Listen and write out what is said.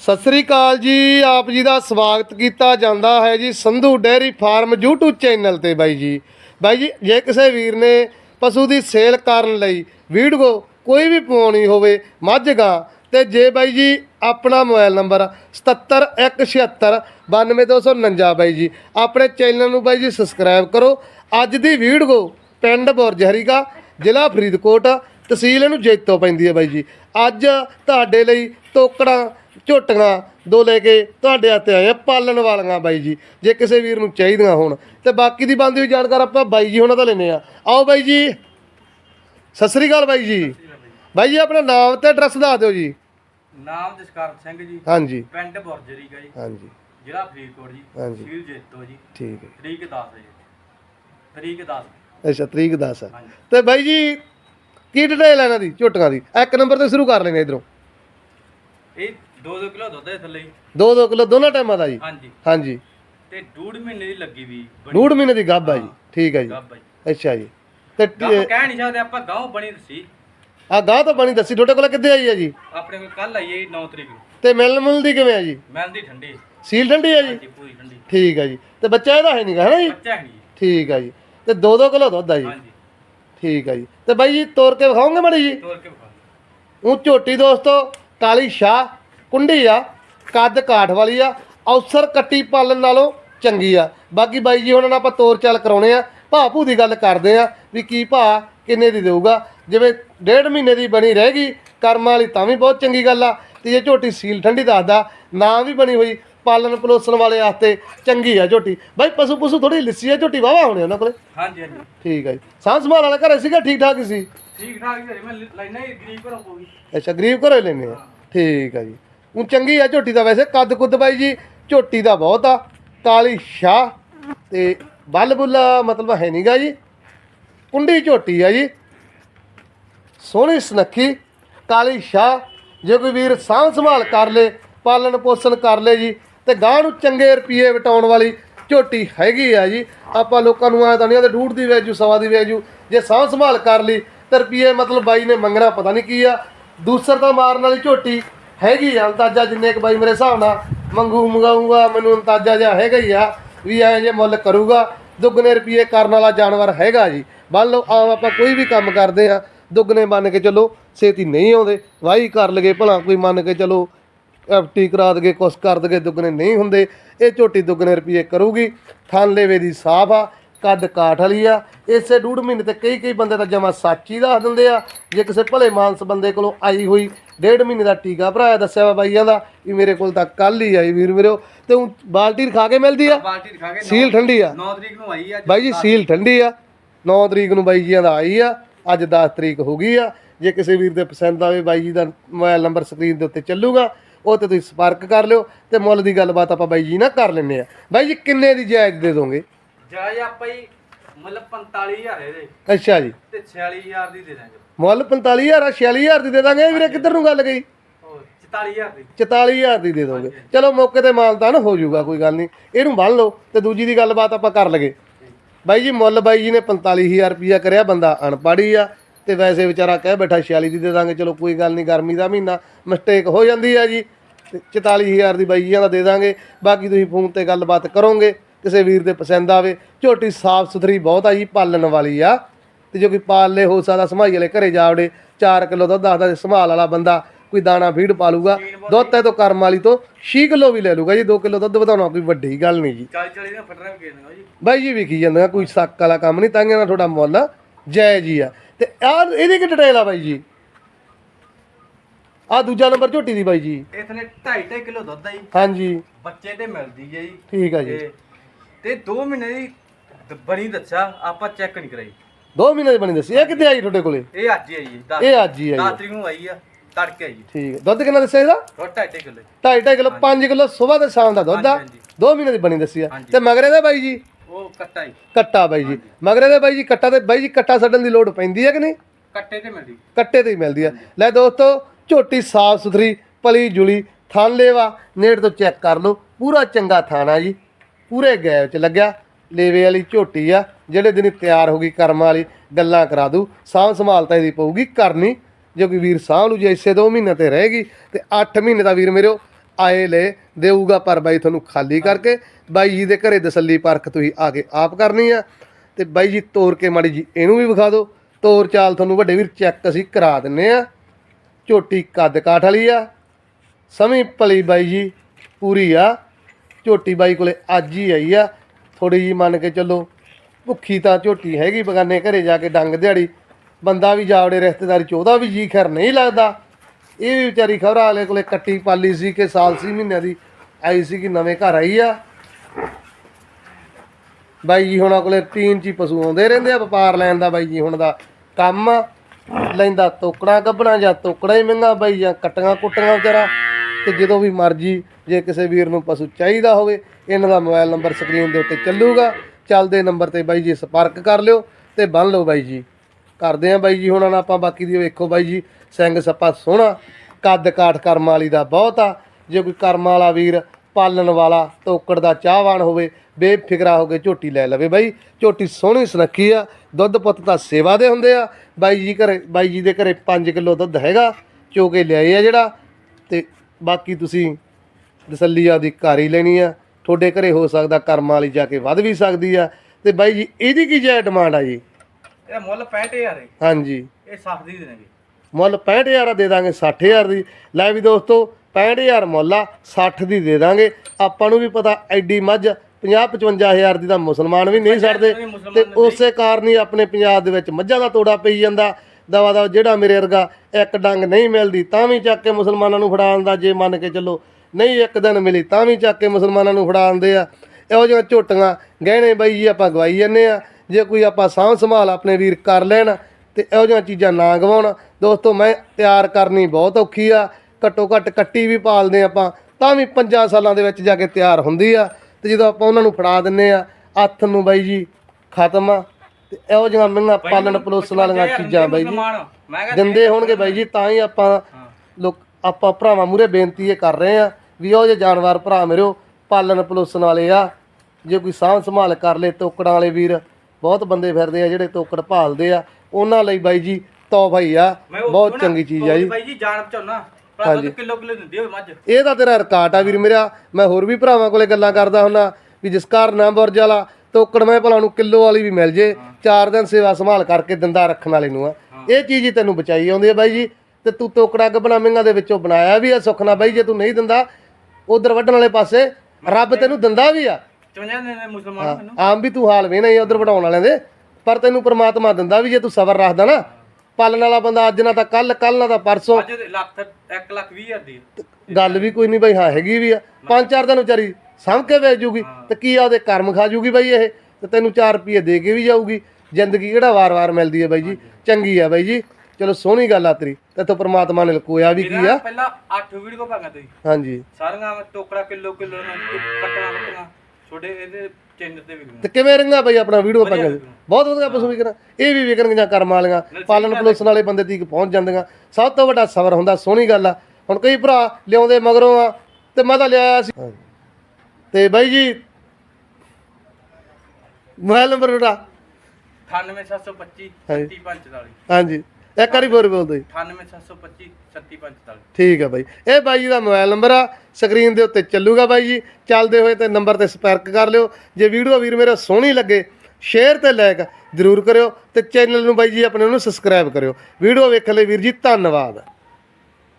ਸਤਿ ਸ੍ਰੀ ਅਕਾਲ ਜੀ, ਆਪ ਜੀ ਦਾ ਸਵਾਗਤ ਕੀਤਾ ਜਾਂਦਾ ਹੈ ਜੀ Sandhu dairy farm YouTube channel ਤੇ ਬਾਈ ਜੀ। ਬਾਈ ਜੀ, ਜੇ ਕਿਸੇ ਵੀਰ ਨੇ ਪਸ਼ੂ ਦੀ ਸੇਲ ਕਰਨ ਲਈ ਵੀਡੀਓ ਕੋਈ ਵੀ ਪਾਉਣੀ ਹੋਵੇ, ਮੱਝ ਗਾਂ, ਤੇ ਜੇ ਬਾਈ ਜੀ ਆਪਣਾ ਮੋਬਾਈਲ ਨੰਬਰ 77176 92249 ਬਾਈ ਜੀ, ਆਪਣੇ ਚੈਨਲ ਨੂੰ ਬਾਈ ਜੀ ਸਬਸਕ੍ਰਾਈਬ ਕਰੋ। ਅੱਜ ਦੀ ਵੀਡੀਓ ਪਿੰਡ ਬੁਰਜਹਰੀਗਾ, ਜ਼ਿਲ੍ਹਾ ਫਰੀਦਕੋਟ, ਤਹਿਸੀਲ ਨੂੰ ਜੈਤੋ ਪੈਂਦੀ ਹੈ ਬਾਈ ਜੀ। ਅੱਜ ਤੁਹਾਡੇ ਲਈ ਤੋਕੜਾਂ ਝੋਟੀਆਂ ਦੋ ਲੈ ਕੇ ਤੁਹਾਡੇ ਹੱਥੇ ਆਏ ਆ ਪਾਲਣ ਵਾਲੀਆਂ ਬਾਈ ਜੀ ਜੇ ਕਿਸੇ ਵੀਰ ਨੂੰ ਚਾਹੀਦੀਆਂ ਹੋਣ। ਤੇ ਬਾਕੀ ਦੀ ਬੰਦੀ ਹੋਈ ਜਾਣਕਾਰ ਆਪਾਂ ਬਾਈ ਜੀ ਹੁਣਾਂ ਤੋਂ ਲੈਨੇ ਆ। ਆਓ ਬਾਈ ਜੀ। ਸਤਿ ਸ੍ਰੀ ਅਕਾਲ ਬਾਈ ਜੀ। ਬਾਈ ਜੀ। ਆਪਣਾ ਨਾਮ ਤੇ ਐਡਰੈਸ ਦੱਸ ਦਿਓ ਜੀ। ਨਾਮ ਜਸਕਰਨ ਸਿੰਘ ਜੀ। ਹਾਂਜੀ। ਪਿੰਡ ਬੁਰਜਰੀ ਗਾ ਜੀ। ਹਾਂਜੀ। ਜ਼ਿਲ੍ਹਾ ਫਰੀਦਕੋਟ ਜੀ। ਹਾਂਜੀ। ਸ਼ੀਲ ਜੇਤੋ ਜੀ। ਠੀਕ ਹੈ। ਤਰੀਕ 10 ਹੈ ਜੀ। ਤਰੀਕ 10 ਅੱਛਾ ਤਰੀਕ ਦੱਸ। ਹੈ ਹਾਂਜੀ। ਤੇ ਬਾਈ ਜੀ ਕੀ ਡਿਟੇਲ ਹੈ ਇਹਨਾਂ ਦੀ ਝੋਟੀਆਂ ਦੀ? ਇੱਕ ਨੰਬਰ ਤੋਂ ਸ਼ੁਰੂ ਕਰ ਲੈਨੇ ਇਧਰੋਂ। ਇਹ 2-2 ਕਿਲੋ ਦੁੱਧ ਹੈ ਥੱਲੇ ਜੀ। 2-2 ਕਿਲੋ ਦੋਨਾਂ ਟਾਈਮਾਂ ਦਾ ਜੀ? ਹਾਂਜੀ। ਹਾਂਜੀ। ਤੇ ਡੂਢ ਮਹੀਨੇ ਦੀ ਲੱਗੀ ਵੀ ਡੂਢ ਮਹੀਨੇ ਦੀ ਗੱਭ ਆ ਜੀ। ਠੀਕ ਹੈ ਜੀ। ਗੱਬ ਜੀ। ਅੱਛਾ ਜੀ। ਤੇ ਗੱਬ ਕਹਿ ਨਹੀਂ ਸਕਦੇ ਆਪਾਂ ਗਾਉਂ ਬਣੀ ਦੱਸੀ। ਆ ਗਾਂ ਤਾਂ ਬਣੀ ਦੱਸੀ। ਤੁਹਾਡੇ ਕੋਲ ਕਿੱਥੇ ਆਈ ਹੈ ਜੀ? ਆਪਣੇ ਕੋਲ ਕੱਲ ਆਈ ਹੈ ਜੀ 9 ਤਰੀਕ ਨੂੰ। ਤੇ ਮਿਲਣ ਮੁਲਣ ਦੀ ਕਿਵੇਂ ਆ ਜੀ? ਮਿਲਦੀ ਠੰਡੀ। ਸੀਲ ਠੰਡੀ ਆ ਜੀ? ਹਾਂਜੀ ਪੂਰੀ ਠੰਡੀ। ਠੀਕ ਹੈ ਜੀ। ਤੇ ਬੱਚਾ ਇਹਦਾ ਹੈ ਨਹੀਂਗਾ ਹੈ ਨਾ ਜੀ? ਬੱਚਾ ਹੈ ਨਹੀਂ ਜੀ। ਠੀਕ ਹੈ ਜੀ। ਤੇ 2-2 ਕਿਲੋ ਦੁੱਧ ਆ ਜੀ? ਹਾਂਜੀ। ਠੀਕ ਹੈ ਜੀ। ਤੇ ਬਾਈ ਜੀ ਤੋੜ ਕੇ ਵਿਖਾਓਗੇ ਮਾੜੀ ਜੀ? ਤੋਰ ਕੇ ਵਿਖਾ ਉਹ ਝੋਟੀ ਦੋਸਤੋ ਕਾਲੀ ਸ਼ਾਹ। ਕੁੰਡੀ ਆ ਕੱਦ ਕਾਠ ਵਾਲੀ ਆ ਔਸਰ ਕੱਟੀ ਪਾਲਣ ਨਾਲੋਂ ਚੰਗੀ ਆ। ਬਾਕੀ ਬਾਈ ਜੀ ਉਹਨਾਂ ਨਾਲ ਆਪਾਂ ਤੋਰ ਚਾਲ ਕਰਾਉਣੇ ਆ। ਭਾਅ ਭੂ ਦੀ ਗੱਲ ਕਰਦੇ ਆ ਵੀ ਕੀ ਭਾਅ ਕਿੰਨੇ ਦੀ ਦੇਊਗਾ। ਜਿਵੇਂ ਡੇਢ ਮਹੀਨੇ ਦੀ ਬਣੀ ਰਹੇਗੀ ਕਰਮ ਵਾਲੀ ਤਾਂ ਵੀ ਬਹੁਤ ਚੰਗੀ ਗੱਲ ਆ। ਤੇ ਇਹ ਝੋਟੀ ਸੀਲ ਠੰਡੀ ਦੱਸਦਾ ਨਾਂ ਵੀ ਬਣੀ ਹੋਈ ਪਾਲਣ ਪਲੋਸਣ ਵਾਲੇ ਵਾਸਤੇ ਚੰਗੀ ਆ ਝੋਟੀ। ਬਾਈ ਪਸ਼ੂ ਪਸ਼ੂ ਥੋੜੀ ਲਿੱਸੀ ਆ ਝੋਟੀ ਵਾਵਾ ਹੋਣੇ ਉਹਨਾਂ ਕੋਲੇ? ਹਾਂਜੀ ਹਾਂਜੀ। ਠੀਕ ਹੈ ਜੀ। ਸਾਂਭ ਸੰਭਾਲ ਵਾਲਾ ਘਰੇ ਸੀਗਾ ਠੀਕ ਠਾਕ ਸੀ? ਠੀਕ ਠਾਕ ਜੀ ਮੈਂ ਲੈਣਾ ਹੀ ਗਰੀਬ ਘਰੋਂ ਪਊਗੀ ਅੱਛਾ ਗਰੀਬ ਘਰੋਂ ਲੈਨੇ ਆ। ਠੀਕ ਆ ਜੀ। ਉਹ ਚੰਗੀ ਆ ਝੋਟੀ ਦਾ ਵੈਸੇ, ਕੱਦ ਕੁੱਦ ਬਾਈ ਜੀ, ਝੋਟੀ ਦਾ ਬਹੁਤ ਆ, ਕਾਲੀ ਸ਼ਾਹ ਤੇ ਬੱਲ ਬੁੱਲਾ ਮਤਲਬ ਹੈ ਨਹੀਂਗਾ ਜੀ। ਕੁੰਡੀ ਝੋਟੀ ਆ ਜੀ। ਸੋਹਣੀ ਸੁਨੱਖੀ, ਕਾਲੀ ਸ਼ਾਹ, ਜੇ ਕੋਈ ਵੀਰ ਸਾਂਭ ਸੰਭਾਲ ਕਰ ਲੇ, ਪਾਲਣ ਪੋਸ਼ਣ ਕਰ ਲੇ ਜੀ, ਤੇ ਗਾਂ ਨੂੰ ਚੰਗੇ ਰੁਪਏ ਵਟਾਉਣ ਵਾਲੀ ਝੋਟੀ ਹੈਗੀ ਆ ਜੀ। ਆਪਾਂ ਲੋਕਾਂ ਨੂੰ ਆਇਆ ਤਾਂ ਨਹੀਂ ਉਹਦੇ ਡੂਢ ਦੀ ਵੈਜੂ, ਸਵਾ ਦੀ ਵੈਜੂ, ਜੇ ਸਾਂਭ ਸੰਭਾਲ ਕਰ ਲਈ, ਤੇ ਰੁਪਏ ਮਤਲਬ ਬਾਈ ਨੇ ਮੰਗਣਾ ਪਤਾ ਨਹੀਂ ਕੀ ਆ। ਦੂਸਰ ਤਾਂ ਮਾਰਨ ਵਾਲੀ ਝੋਟੀ ਹੈਗੀ ਆ, ਅੰਦਾਜ਼ਾ ਜਿੰਨੇ ਕ ਬਾਈ ਮੇਰੇ ਹਿਸਾਬ ਨਾਲ ਮੰਗੂ ਮੰਗਾਊਗਾ, ਮੈਨੂੰ ਅੰਦਾਜ਼ਾ ਜਿਹਾ ਹੈਗਾ ਹੀ ਆ ਵੀ ਐ ਜੇ ਮੁੱਲ ਕਰੂਗਾ, ਦੁੱਗਣੇ ਰੁਪਏ ਕਰਨ ਵਾਲਾ ਜਾਨਵਰ ਹੈਗਾ ਜੀ। ਮੰਨ ਲਓ, ਆਮ ਆਪਾਂ ਕੋਈ ਵੀ ਕੰਮ ਕਰਦੇ ਆ, ਦੁੱਗਣੇ ਮੰਨ ਕੇ ਚੱਲੋ, ਛੇਤੀ ਨਹੀਂ ਆਉਂਦੇ। ਵਾਹੀ ਕਰ ਲਗੇ ਭਲਾ, ਕੋਈ ਮੰਨ ਕੇ ਚੱਲੋ, ਐਫਟੀ ਕਰਾ ਦਗੇ, ਕੁਛ ਕਰ ਦਗੇ, ਦੁੱਗਣੇ ਨਹੀਂ ਹੁੰਦੇ। ਇਹ ਝੋਟੀ ਦੁੱਗਣੇ ਰੁਪਏ ਕਰੂਗੀ। ਥਣ ਲੇਵੇ ਦੀ ਸਾਫ਼ ਆ, ਕੱਦ ਕਾਠ ਵਾਲੀ ਆ। ਇਸੇ ਡੂਢ ਮਹੀਨੇ ਤੇ ਕਈ ਕਈ ਬੰਦੇ ਤਾਂ ਜਮਾ ਸੱਚੀ ਦੱਸ ਦਿੰਦੇ ਆ। ਜੇ ਕਿਸੇ ਭਲੇ ਮਾਨਸ ਬੰਦੇ ਕੋਲੋਂ ਆਈ ਹੋਈ ਡੇਢ ਮਹੀਨੇ ਦਾ ਟੀਕਾ ਭਰਾਇਆ ਦੱਸਿਆ ਵਾ ਬਾਈਆਂ ਦਾ ਵੀ ਮੇਰੇ ਕੋਲ ਤਾਂ ਕੱਲ ਹੀ ਆਈ ਵੀਰ ਵੀਰੋ ਤੇ ਊਂ ਬਾਲਟੀ ਰਖਾ ਕੇ ਮਿਲਦੀ ਆ? ਬਾਲਟੀ ਕੇ ਸੀਲ ਠੰਡੀ ਆ। 9 ਤਰੀਕ ਨੂੰ ਆਈ ਆ ਬਾਈ ਜੀ ਸੀਲ ਠੰਡੀ ਆ। 9 ਤਰੀਕ ਨੂੰ ਬਾਈ ਜੀਆਂ ਦਾ ਆਈ ਆ। ਅੱਜ 10 ਤਰੀਕ ਹੋ ਗਈ ਆ। ਜੇ ਕਿਸੇ ਵੀਰ ਦੇ ਪਸੰਦ ਆਵੇ ਬਾਈ ਜੀ ਦਾ ਮੋਬਾਈਲ ਨੰਬਰ ਸਕਰੀਨ ਦੇ ਉੱਤੇ ਚੱਲੂਗਾ ਉਹ ਤੇ ਤੁਸੀਂ ਸੰਪਰਕ ਕਰ ਲਿਓ ਤੇ ਮੁੱਲ ਦੀ ਗੱਲਬਾਤ ਆਪਾਂ ਬਾਈ ਜੀ ਨਾਲ ਕਰ ਲੈਂਦੇ ਆ। ਬਾਈ ਜੀ ਕਿੰਨੇ ਦੀ ਜਾਇਜ਼ ਦੇ ਦੋਗੇ? ਜਾਇਜ਼ ਆਪਾਂ ਹੀ ਮਤਲਬ 45000 ਇਹਦੇ। ਅੱਛਾ ਜੀ। ਤੇ 46000 ਦੀ ਦੇ ਦਾਂਗੇ। ਮੁੱਲ 45000 ਆ 46000 ਦੀ ਦੇ ਦਾਂਗੇ। ਵੀਰੇ ਕਿੱਧਰ ਨੂੰ ਗੱਲ ਗਈ? ਉਹ 44000 ਦੀ। 44000 ਦੀ ਦੇ ਦੋਗੇ। ਚਲੋ ਮੌਕੇ ਤੇ ਮਾਨਤਾਨ ਹੋ ਜਾਊਗਾ ਕੋਈ ਗੱਲ ਨਹੀਂ। ਇਹਨੂੰ ਬੰਨ ਲਓ ਤੇ ਦੂਜੀ ਦੀ ਗੱਲਬਾਤ ਆਪਾਂ ਕਰ ਲਗੇ। ਬਾਈ ਜੀ ਮੁੱਲ ਬਾਈ ਜੀ ਨੇ 45000 ਰੁਪਿਆ ਕਰਿਆ ਬੰਦਾ ਅਣਪੜ੍ਹੀ ਆ ਤੇ ਵੈਸੇ ਵਿਚਾਰਾ ਕਹਿ ਬੈਠਾ 46 ਦੀ ਦੇ ਦਾਂਗੇ। ਚਲੋ ਕੋਈ ਗੱਲ ਨਹੀਂ ਗਰਮੀ ਦਾ ਮਹੀਨਾ ਮਿਸਟੇਕ ਹੋ ਜਾਂਦੀ ਆ ਜੀ। ਤੇ 44000 ਦੀ ਬਾਈ ਜੀਆਂ ਦਾ ਦੇ ਦਾਂਗੇ। ਬਾਕੀ ਤੁਸੀਂ ਫੋਨ ਤੇ ਗੱਲਬਾਤ ਕਰੋਗੇ। ਕਿਸੇ ਵੀਰ ਦੇ ਪਸੰਦ ਆਵੇ ਝੋਟੀ ਸਾਫ਼ ਸੁਥਰੀ ਬਹੁਤ ਆ ਜੀ ਪਾਲਣ ਵਾਲੀ ਆ। ਤੇ ਜੋ ਕੋਈ ਪਾਲ ਲੇ ਹੋ ਸਕਦਾ ਸਮਾਈ ਵਾਲੇ ਘਰੇ ਜਾਵੜੇ 4 ਕਿਲੋ ਦੁੱਧ ਦੱਸਦਾ ਸੰਭਾਲ ਵਾਲਾ ਬੰਦਾ ਕੋਈ ਦਾਣਾ ਫੀਡ ਪਾ ਲੂਗਾ। ਦੁੱਧ ਤੇ ਤੋਂ ਕਰਮ ਵਾਲੀ ਤੋਂ 6 ਕਿਲੋ ਵੀ ਲੈ ਲੂਗਾ ਜੀ 2 ਕਿਲੋ ਦੁੱਧ ਵਧਾਉਣਾ ਕੋਈ ਵੱਡੀ ਗੱਲ ਨਹੀਂ ਜੀ। 40 40 ਦਾ ਫਟਰਾ ਵੀ ਦਾਂਗਾ ਜੀ। ਬਾਈ ਜੀ ਵਿਕੀ ਜਾਂਦਾ ਕੋਈ ਸੱਕ ਵਾਲਾ ਕੰਮ ਨਹੀਂ ਤਾਂ ਨਾ ਤੁਹਾਡਾ ਮੁੱਲ ਜੈ ਜੀ ਆ। ਤੇ ਆ ਇਹਦੀ ਕੀ ਡਿਟੇਲ ਆ ਬਾਈ ਜੀ? ਆ ਦੂਜਾ ਨੰਬਰ ਝੋਟੀ ਦੀ ਬਾਈ ਜੀ। ਇਹ ਥਲੇ 2.5 ਕਿਲੋ ਦੁੱਧ ਆ ਜੀ। ਹਾਂਜੀ। ਬੱਚੇ ਤੇ ਮਿਲਦੀ ਹੈ ਜੀ। ਠੀਕ ਆ ਜੀ। ਤੇ ਤੇ 2 ਮਹੀਨੇ ਦੀ ਦ- ਬਣੀ ਦੱਸਿਆ ਆਪਾਂ ਚੈੱਕ ਨਹੀਂ ਕਰਾਈ। 2 ਮਹੀਨੇ ਦੀ ਬਣੀ ਦੱਸੀ। ਇਹ ਕਿੱਥੇ ਆਈ ਤੁਹਾਡੇ ਕੋਲੇ? ਇਹ ਅੱਜ ਹੀ ਆਈ 10 ਇਹ ਅੱਜ ਹੀ ਆਈ ਆ। ਤਰੀਕ ਨੂੰ ਆਈ ਆ ਤੜਕੇ ਆਈ। ਠੀਕ। ਦੁੱਧ ਕਿੰਨਾ ਦੱਸਿਆ ਇਹਦਾ? 2.5 ਕਿਲੋ। 2.5 ਕਿਲੋ 5 ਕਿਲੋ ਸਵੇਰ ਤੇ ਸ਼ਾਮ ਦਾ ਦੁੱਧ ਆ। ਹਾਂਜੀ, 2 ਮਹੀਨੇ ਦੀ ਬਣੀ ਦੱਸੀ ਆ। ਹਾਂਜੀ। ਤੇ ਮਗਰੇ ਦਾ ਬਾਈ ਜੀ? ਉਹ ਕੱਟਾ ਜੀ ਕੱਟਾ ਬਾਈ ਜੀ। ਮਗਰੇ ਦੇ ਬਾਈ ਜੀ ਕੱਟਾ ਤੇ ਬਾਈ ਜੀ ਕੱਟਾ ਛੱਡਣ ਦੀ ਲੋੜ ਪੈਂਦੀ ਹੈ ਕਿ ਨਹੀਂ? ਕੱਟੇ ਤੇ ਮਿਲਦੀ। ਕੱਟੇ ਤੇ ਹੀ ਮਿਲਦੀ ਆ। ਲੈ ਦੋਸਤੋ ਝੋਟੀ ਸਾਫ਼ ਸੁਥਰੀ ਪਲੀ ਜੁਲੀ ਥਣ ਲੇਵਾ ਨੇੜ ਤੋਂ ਚੈੱਕ ਕਰ ਲਓ। ਪੂਰਾ ਚੰਗਾ ਥਾਣਾ ਜੀ। ਪੂਰੇ ਗੈਪ ਚ ਲੱਗਿਆ। ਲੇਵੇ ਵਾਲੀ ਝੋਟੀ ਆ, ਜਿਹੜੇ ਦਿਨ ਤਿਆਰ ਹੋ ਗਈ ਕਰਮਾਂ ਵਾਲੀ, ਗੱਲਾਂ ਕਰਾ ਦੂ ਸਾਂਭ ਸੰਭਾਲ ਤਾਂ ਇਹਦੀ ਪਊਗੀ, ਕਰਨੀ। ਜੇ ਕੋਈ ਵੀਰ ਸਾਂਭ ਲੂ ਜੇ ਇਸੇ 2 ਮਹੀਨੇ ਤੇ ਰਹੇਗੀ ਤੇ 8 ਮਹੀਨੇ ਦਾ ਵੀਰ ਮੇਰਿਓ ਆਏ ਲੈ, ਦੇਊਗਾ ਪਰ ਬਾਈ ਤੁਹਾਨੂੰ ਖਾਲੀ ਕਰਕੇ। ਬਾਈ ਜੀ ਦੇ ਘਰੇ ਦਸੱਲੀ ਪਰਖ ਤੁਸੀਂ ਆ ਕੇ ਆਪ ਕਰਨੀ ਆ। ਤੇ ਬਾਈ ਜੀ ਤੋਰ ਕੇ ਮਾੜੀ ਜੀ ਇਹਨੂੰ ਵੀ ਵਿਖਾ ਦਿਓ। ਤੋਰ ਚਾਲ ਤੁਹਾਨੂੰ ਵੱਡੇ ਵੀਰ ਚੈੱਕ ਅਸੀਂ ਕਰਾ ਦਿੰਨੇ ਆ। ਝੋਟੀ ਕੱਦ ਕਾਠ ਵਾਲੀ ਆ। ਸਮੀ ਭਲੀ ਬਾਈ ਜੀ ਪੂਰੀ ਆ। ਝੋਟੀ ਬਾਈ ਕੋਲੇ ਅੱਜ ਹੀ ਆਈ ਆ। ਥੋੜੀ ਜੀ ਮੰਨ ਕੇ ਚੱਲੋ, ਭੁੱਖੀ ਤਾਂ ਝੋਟੀ ਹੈਗੀ ਬਗਾਨੇ ਘਰੇ ਜਾ ਕੇ ਡੰਗ ਦਿਹਾੜੀ। ਬੰਦਾ ਵੀ ਜਾਵੜੇ ਰਿਸ਼ਤੇਦਾਰੀ ਚ, ਉਹਦਾ ਵੀ ਜੀ ਖੈਰ ਨਹੀਂ ਲੱਗਦਾ। ਇਹ ਵੀ ਵਿਚਾਰੀ ਖਬਰਾਂ ਵਾਲੇ ਕੋਲੇ ਕੱਟੀ ਪਾਲੀ ਸੀ ਕਿ ਸਾਲ ਸੀ ਮਹੀਨਿਆਂ ਦੀ, ਆਈ ਸੀ ਕਿ ਨਵੇਂ ਘਰ ਆਈ ਆ। ਬਾਈ ਜੀ ਹੁਣਾਂ ਕੋਲੇ ਟੀਨ ਚ ਹੀ ਪਸ਼ੂ ਆਉਂਦੇ ਰਹਿੰਦੇ ਆ, ਵਪਾਰ ਲੈਣ ਦਾ ਬਾਈ ਜੀ ਹੁਣ ਦਾ ਕੰਮ। ਆ। ਲੈਂਦਾ ਤੋਕੜਾ ਗੱਬਣਾ ਜਾਂ ਤੋਕੜਾ ਹੀ ਮਹਿੰਗਾ ਬਾਈ ਜਾਂ ਕਟੀਆਂ ਕੁੱਟੀਆਂ ਵਿਚਾਰਾ। ਤੇ ਜਦੋਂ ਵੀ ਮਰਜ਼ੀ ਜੇ ਕਿਸੇ ਵੀਰ ਨੂੰ ਪਸ਼ੂ ਚਾਹੀਦਾ ਹੋਵੇ, ਇਹਨਾਂ ਦਾ ਮੋਬਾਈਲ ਨੰਬਰ ਸਕਰੀਨ ਦੇ ਉੱਤੇ ਚੱਲੂਗਾ। ਚੱਲਦੇ ਨੰਬਰ ਤੇ ਬਾਈ ਜੀ ਸੰਪਰਕ ਕਰ ਲਿਓ ਤੇ ਬੰਨ ਲਓ ਬਾਈ ਜੀ। ਕਰਦੇ ਆ ਬਾਈ ਜੀ ਹੁਣ ਨਾਲ ਆਪਾਂ ਬਾਕੀ ਦੀ ਵੇਖੋ ਬਾਈ ਜੀ। ਸਿੰਘ ਸੱਪਾ ਸੋਹਣਾ, ਕੱਦ ਕਾਠ ਕਰਮ ਵਾਲੀ ਦਾ ਬਹੁਤ ਆ। ਜੇ ਕੋਈ ਕਰਮ ਵਾਲਾ ਵੀਰ ਪਾਲਣ ਵਾਲਾ ਤੋਕੜ ਦਾ ਚਾਹਵਾਨ ਹੋਵੇ, ਬੇਫਿਕਰਾ ਹੋ ਕੇ ਝੋਟੀ ਲੈ ਲਵੇ ਬਾਈ। ਝੋਟੀ ਸੋਹਣੀ ਸੁਨੱਖੀ ਆ, ਦੁੱਧ ਪੁੱਤ ਤਾਂ ਸੇਵਾ ਦੇ ਹੁੰਦੇ ਆ। ਬਾਈ ਜੀ ਘਰੇ, ਬਾਈ ਜੀ ਦੇ ਘਰੇ 5 ਕਿਲੋ ਦੁੱਧ ਹੈਗਾ, ਚੋ ਕੇ ਲਿਆਏ ਆ ਜਿਹੜਾ। ਤੇ ਬਾਕੀ ਤੁਸੀਂ ਤਸੱਲੀ ਆਪਦੀ ਘਰ ਹੀ ਲੈਣੀ ਆ। ਤੁਹਾਡੇ ਘਰੇ ਹੋ ਸਕਦਾ ਕਰਮ ਵਾਲੀ ਜਾ ਕੇ ਵੱਧ ਵੀ ਸਕਦੀ ਆ। ਤੇ ਬਾਈ ਜੀ ਇਹਦੀ ਕੀ ਜੈ ਡਿਮਾਂਡ ਆ ਜੀ? ਇਹਦਾ ਮੁੱਲ 65000 ਹੈ। ਹਾਂਜੀ। ਇਹ 60 ਦੀ ਦੇਣਗੇ। ਮੁੱਲ 65000 ਦਾ ਦੇ ਦਾਂਗੇ 60000 ਦੀ। ਲੈ ਵੀ ਦੋਸਤੋ 65000 ਮੁੱਲ ਆ 60 ਦੀ ਦੇ ਦਾਂਗੇ। ਆਪਾਂ ਨੂੰ ਵੀ ਪਤਾ ਐਡੀ ਮੱਝ 50 55000 ਦੀ ਤਾਂ ਮੁਸਲਮਾਨ ਵੀ ਨਹੀਂ ਛੱਡਦੇ ਤੇ ਉਸੇ ਕਾਰਨ ਹੀ ਆਪਣੇ ਪੰਜਾਬ ਦੇ ਵਿੱਚ ਮੱਝਾਂ ਦਾ ਤੋੜਾ ਪਈ ਜਾਂਦਾ। ਦਵਾ ਦਾ ਜਿਹੜਾ ਮੇਰੇ ਵਰਗਾ ਇੱਕ ਡੰਗ ਨਹੀਂ ਮਿਲਦੀ, ਤਾਂ ਵੀ ਚੱਕ ਕੇ ਮੁਸਲਮਾਨਾਂ ਨੂੰ ਫੜਾ ਦਿੰਦਾ ਜੇ ਮੰਨ ਕੇ ਚੱਲੋ। ਨਹੀਂ ਇੱਕ ਦਿਨ ਮਿਲੀ, ਤਾਂ ਵੀ ਚੱਕ ਕੇ ਮੁਸਲਮਾਨਾਂ ਨੂੰ ਫੜਾ ਦਿੰਦੇ ਆ। ਇਹੋ ਜਿਹੀਆਂ ਝੋਟੀਆਂ ਗਹਿਣੇ ਬਾਈ ਜੀ ਆਪਾਂ ਗਵਾਈ ਜੰਨੇ ਆ। ਜੇ ਕੋਈ ਆਪਾਂ ਸਾਂਭ ਸੰਭਾਲ ਆਪਣੇ ਵੀਰ ਕਰ ਲੈਣ ਤੇ ਇਹੋ ਜਿਹੀਆਂ ਚੀਜ਼ਾਂ ਨਾ ਗਵਾਉਣ। ਦੋਸਤੋ, ਮੈਂ ਤਿਆਰ ਕਰਨੀ ਬਹੁਤ ਔਖੀ ਆ। ਘੱਟੋ ਘੱਟ ਕੱਟੀ ਵੀ ਪਾਲਦੇ ਆਪਾਂ, ਤਾਂ ਵੀ 5 ਸਾਲਾਂ ਦੇ ਵਿੱਚ ਜਾ ਕੇ ਤਿਆਰ ਹੁੰਦੀ ਆ। ਤੇ ਜਦੋਂ ਆਪਾਂ ਉਹਨਾਂ ਨੂੰ ਫੜਾ ਦਿੰਨੇ ਆ, ਹੱਥ ਨੂੰ ਬਾਈ ਜੀ ਖਤਮ ਆ। ਤੇ ਇਹੋ ਜਿਹੀਆਂ ਮਹਿੰਗਾ ਪਾਲਣ ਪਲੋਸਣ ਵਾਲੀਆਂ ਚੀਜ਼ਾਂ ਬਾਈ ਜੀ। ਦਿੰਦੇ ਹੋਣਗੇ ਬਾਈ ਜੀ ਤਾਂ ਹੀ ਆਪਾਂ। ਲੋਕ ਆਪਾਂ ਭਰਾਵਾਂ ਮੂਰੇ ਬੇਨਤੀ ਇਹ ਕਰ ਰਹੇ ਆ ਵੀ ਉਹ ਜੇ ਜਾਨਵਰ ਭਰਾ ਮੇਰਿਓ ਪਾਲਣ ਪਲੋਸਣ ਵਾਲੇ ਆ। ਜੇ ਕੋਈ ਸਾਂਭ ਸੰਭਾਲ ਕਰ ਲੇ ਤੋਕੜਾਂ ਵਾਲੇ ਵੀਰ ਬਹੁਤ ਬੰਦੇ ਫਿਰਦੇ ਆ ਜਿਹੜੇ ਤੋਕੜ ਭਾਲਦੇ ਆ। ਉਹਨਾਂ ਲਈ ਬਾਈ ਜੀ ਤੋਹਫਾ ਹੀ ਆ। ਬਹੁਤ ਚੰਗੀ ਚੀਜ਼ ਆ ਜੀ। ਬਾਈ ਜੀ ਜਾਨ ਬਚਾਉਣਾ ਪਰ ਦੁੱਧ ਕਿਲੋ ਕਿਲੋ ਦਿੰਦੀ ਹੋਵੇ ਮੱਝ। ਇਹ ਤਾਂ ਤੇਰਾ ਰਿਕਾਰਡ ਆ ਵੀਰ ਮੇਰਾ। ਮੈਂ ਹੋਰ ਵੀ ਭਰਾਵਾਂ ਕੋਲੇ ਗੱਲਾਂ ਕਰਦਾ ਹੁੰਨਾ ਵੀ ਜਿਸ ਘਰ ਨਾ ਬੁਰਜ ਵਾਲਾ ਤੋਕੜ ਮੈਂ ਭਲਾ ਨੂੰ ਕਿਲੋ ਵਾਲੀ ਵੀ ਮਿਲ ਜੇ ਚਾਰ ਦਿਨ ਸੇਵਾ ਸੰਭਾਲ ਕਰਕੇ ਦਿੰਦਾ ਰੱਖਣ ਵਾਲੇ ਨੂੰ ਆ। ਇਹ ਚੀਜ਼ ਹੀ ਤੈਨੂੰ ਬਚਾਈ ਆਉਂਦੀ ਹੈ ਬਾਈ ਜੀ। ਤੇ ਤੂੰ ਤੋਕੜਾ ਗੱਬਣਾ ਮਹਿੰਗਾ ਦੇ ਵਿੱਚੋਂ ਬਣਾਇਆ ਵੀ ਆ ਸੁਖਨਾ ਬਾਈ ਜੇ ਤੂੰ ਨਹੀਂ ਦਿੰਦਾ ਉਧਰ ਵੱਢਣ ਵਾਲੇ ਪਾਸੇ ਰੱਬ ਤੈਨੂੰ ਦਿੰਦਾ ਵੀ ਆ। ਚੁੰਝਾਂ ਦੇ ਨੇ ਮੁਸਲਮਾਨ ਮੈਨੂੰ। ਆਮ ਵੀ ਤੂੰ ਹਾਲ ਵੇਣਾ ਹੀ ਉਧਰ ਵਢਾਉਣ ਵਾਲਿਆਂ ਦੇ ਪਰ ਤੈਨੂੰ ਪ੍ਰਮਾਤਮਾ ਦਿੰਦਾ ਵੀ ਜੇ ਤੂੰ ਸਬਰ ਰੱਖਦਾ ਨਾ ਪਾਲਣ ਵਾਲਾ ਬੰਦਾ ਅੱਜ ਨਾ ਤਾਂ ਕੱਲ ਕੱਲ ਨਾ ਤਾਂ ਪਰਸੋਂ। ਅੱਜ ਲੱਖ 1 ਲੱਖ 20 ਹਜ਼ਾਰ ਦੀ। ਗੱਲ ਵੀ ਕੋਈ ਨਹੀਂ ਬਈ ਹਾਂ ਹੈਗੀ ਵੀ ਆ। ਪੰਜ ਚਾਰ ਦਿਨ ਵਿਚਾਰੀ ਸਾਂਭ ਕੇ ਵੇਚ ਜੂਗੀ। ਤੇ ਕੀ ਆ ਉਹਦੇ ਕਰਮ ਖਾ ਜੂਗੀ ਬਈ ਇਹ? ਤੇ ਤੈਨੂੰ 4 ਰੁਪਏ ਦੇ ਕੇ ਵੀ ਜਾਊਗੀ। ਜ਼ਿੰਦਗੀ ਕਿਹੜਾ ਵਾਰ-ਵਾਰ ਮਿਲਦੀ ਹੈ ਬਾਈ ਜੀ? ਚੰਗੀ ਆ ਬਾਈ ਜੀ। ਚਲੋ ਸੋਹਣੀ ਗੱਲ ਆ ਤੇਰੀ। ਤੇ ਪ੍ਰਮਾਤਮਾ ਨੇ ਲਕੋਇਆ ਵੀ ਕੀ ਆ? ਪਹਿਲਾਂ 8 ਵੀਡੀਓ ਪਾਗਾ ਤੁਸੀਂ। ਹਾਂਜੀ। ਸਾਰੀਆਂ ਮੈਂ ਟੋਕਰਾ ਕਿਲੋ ਕਿਲੋ ਨਾਲ ਕੱਟਣਾ ਕੱਟਣਾ। ਛੋਡੇ ਇਹਦੇ ਚੈਨਲ ਤੇ ਵੀ ਤੇ ਕਿਵੇਂ ਰੰਗਾ ਬਈ ਆਪਣਾ ਵੀਡੀਓ ਪਾਈਆਂ ਬਹੁਤ ਵਧੀਆ ਪਸ਼ੂ ਵਿਕਣਾ। ਇਹ ਵੀ ਵਿਕਣਗੀਆਂ ਕਰਮ ਵਾਲੀਆਂ। ਪਾਲਣ ਪਲੋਸਣ ਵਾਲੇ ਬੰਦੇ ਤੀਕ ਪਹੁੰਚ ਜਾਂਦੀਆਂ। ਸਭ ਤੋਂ ਵੱਡਾ ਸਬਰ ਹੁੰਦਾ ਸੋਹਣੀ ਗੱਲ ਆ। ਹੁਣ ਕਈ ਭਰਾ ਲਿਆਉਂਦੇ ਮਗਰੋਂ ਆ ਤੇ ਮੈਂ ਤਾਂ ਲਿਆਇਆ ਸੀ। ਤੇ ਬਾਈ ਜੀ ਮੋਬਾਈਲ ਨੰਬਰ ਤੁਹਾਡਾ? 98725 ਹਾਂਜੀ। 3544 ਹਾਂਜੀ ਇੱਕ ਵਾਰੀ ਬੋਲ ਜੀ। 98725 3544 ਠੀਕ ਆ ਬਾਈ। ਇਹ ਬਾਈ ਜੀ ਦਾ ਮੋਬਾਈਲ ਨੰਬਰ ਆ ਸਕਰੀਨ ਦੇ ਉੱਤੇ ਚੱਲੂਗਾ ਬਾਈ ਜੀ। ਚੱਲਦੇ ਹੋਏ ਤੇ ਨੰਬਰ ਤੇ ਸੰਪਰਕ ਕਰ ਲਿਓ। ਜੇ ਵੀਡੀਓ ਵੀਰ ਮੇਰੇ ਸੋਹਣੀ ਲੱਗੇ ਸ਼ੇਅਰ ਤੇ ਲਾਈਕ ਜ਼ਰੂਰ ਕਰਿਓ ਤੇ ਚੈਨਲ ਨੂੰ ਬਾਈ ਜੀ ਆਪਣੇ ਨੂੰ ਸਬਸਕ੍ਰਾਈਬ ਕਰਿਓ। ਵੀਡੀਓ ਵੇਖਣ ਲਈ ਵੀਰ ਜੀ ਧੰਨਵਾਦ।